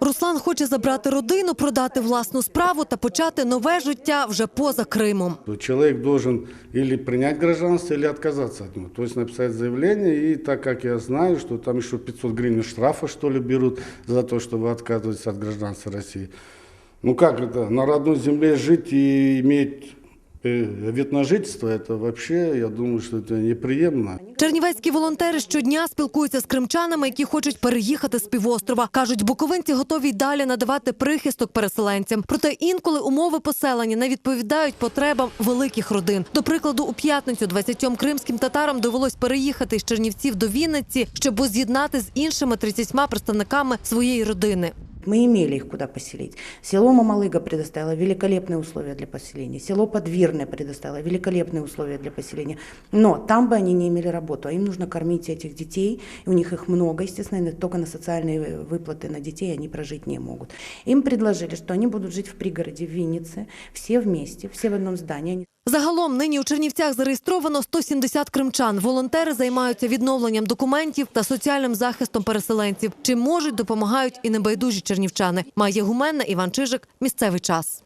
Руслан хоче забрати родину, продати власну справу та почати нове життя вже поза Кримом. то человек должен или принять гражданство, или отказаться от него. То есть написать заявление, и так как я знаю, что там еще 500 гривен штрафа, что ли, берут за то, что вы отказываетесь от гражданства России. Ну как это, на родной земле жить и иметь э, вид на жительство, это вообще, я думаю, что это неприемлемо. Чернівецькі волонтери щодня спілкуються з кримчанами, які хочуть переїхати з півострова. кажуть, буковинці готові й далі надавати прихисток переселенцям. Проте інколи умови поселення не відповідають потребам великих родин. До прикладу, у п'ятницю 20 кримським татарам довелось переїхати з Чернівців до Вінниці, щоб воз'єднати з іншими 30 представниками своєї родини. Мы имели их куда поселить. Село Мамалыга предоставило великолепные условия для поселения. Село Подвирное предоставило великолепные условия для поселения. Но там бы они не имели работу, а им нужно кормить этих детей. И у них их много, естественно, и только на социальные выплаты на детей они прожить не могут. Им предложили, что они будут жить в пригороде в Виннице, все вместе, все в одном здании. Загалом нині у Чернівцях зареєстровано 170 кримчан. Волонтери займаються відновленням документів та соціальним захистом переселенців. Чим можуть, допомагають і небайдужі чернівчани. Має гуменна Іван Чижик. Місцевий час.